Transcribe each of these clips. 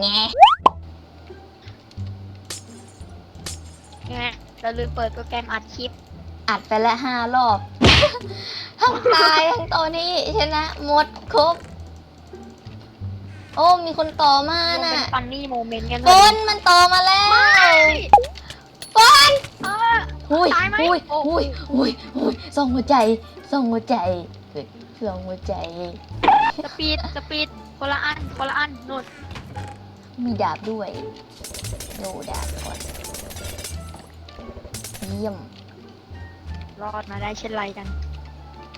แงไงเราลืมเปิดโปรแกรมอัดคลิป อัดไปแล้วห้ารอบ ทั้งตายทั้งตัวนี้ชนะหมดครบ โอ้มีคนต่อมามันน่ะเป็นฟันนี่โมเมนต์กันกนมันต่อมาแล้วไม่กนเออหุยตายไหมหุยโอ้โหหุยหุยหุยส่องหัวใจส่องหัวใจเฮ้ยส่องหัวใจ สปีด สปีดคนละอันคนละอันนู่น มีดาบด้วย ดูดาบก่อน เยี่ยม รอดมาได้เช่นไรกัน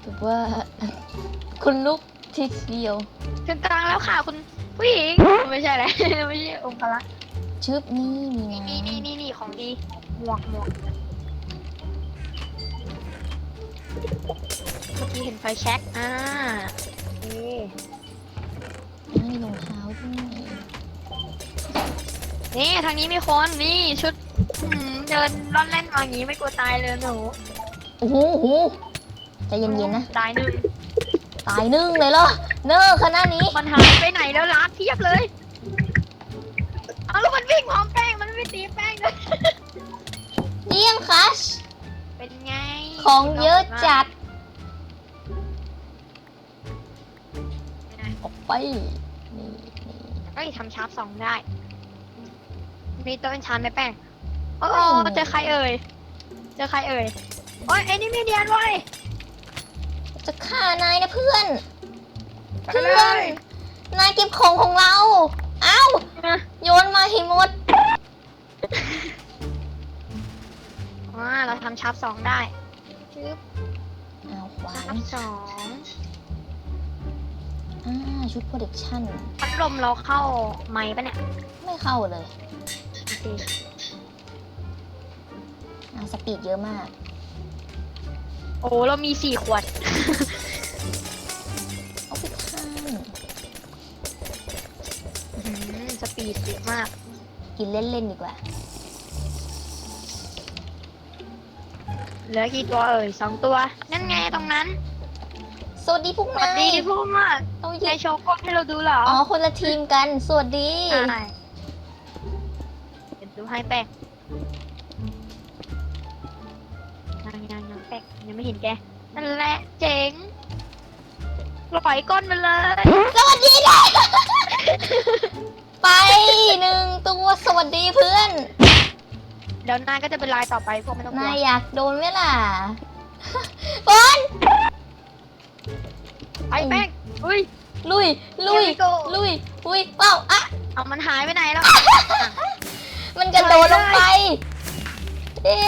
ถือว่า คุณลุกทีเดียวถึงกลางแล้วค่ะคุณผู้หญิง ไม่ใช่เลยไม่ใช่องค์พระชึบนี่มีนี่นี่น้ำนี่นี่ของดีหมวกหมวกเมื่อกี้เห็นไฟแช็กอ่าโอเค นี่ทางนี้มีคนนี่ชุดหืมเดินร่อนเล่นมาอย่างนี้ไม่กลัวตายเลยหนูโอ้โหโอ้โหใจเย็นๆนะ ตายหนึ่งตายนึ่งเลยเหรอ เนอขนาดนี้ มันหายไปไหนแล้วลาดเทียบเลยเอาแล้วมันวิ่งพร้อมแป้งมันไม่ตีแป้งเลยเยี่ยมคัช เป็นไงของเยอะจัด ออกไป นี่นี่เอ้ยทำชาร์ปสองได้ มีตัวเป็นชานไหมแป้งโอ้เจอใครเอ่ยเจอใครเอ่ยโอ้ยไอ้นี่มีเดียนเว้ยจะฆ่านายนะเพื่อน ไปเพื่เลอนยนายเก็บของของเรา เอ้านะโยนมาให้หมด อ่าเราทำชาร์ปสองได้ชึบเอาขวาชานร์ปสองอ่าชุดโปรดักชั่นพัดลมเราเข้าไม้ปะเนี่ย ไม่เข้าเลย โอเคอ่าสปีดเยอะมาก โอ้ เรามีสี่ขวด เอาไปข้างอื้อหือสปีดเยอะมาก กินเล่น ๆ ดีกว่า เหลือกี่ตัวเอ่ยสองตัว นั่นไงตรงนั้นสวัสดีพวกสวัสนาดียพูดมากเอาหยินายบโชว์กล้องให้เราดูเหรออ๋อ คนละทีมกัน สวัสดี ใช่เดี๋ยวดูให้แป้งยังยังยังแป้งยังไม่เห็นแก นั่นแหละเจ๋งปล่อยก้นมาเลย สวัสดีนะไปหนึ่งตัวสวัสดีเพื่อน เดี๋ยวนายก็จะเป็นลายต่อไปพวกไม่ต้องกลันายวอยากโดนไหมล่ะบอลไปแป้งอุ้ย ลุย ลุย Here we go ลุย อุ้ยเป้าอะเอามันหายไปไหนแล้ว มันกระโดดลงไปเอ๊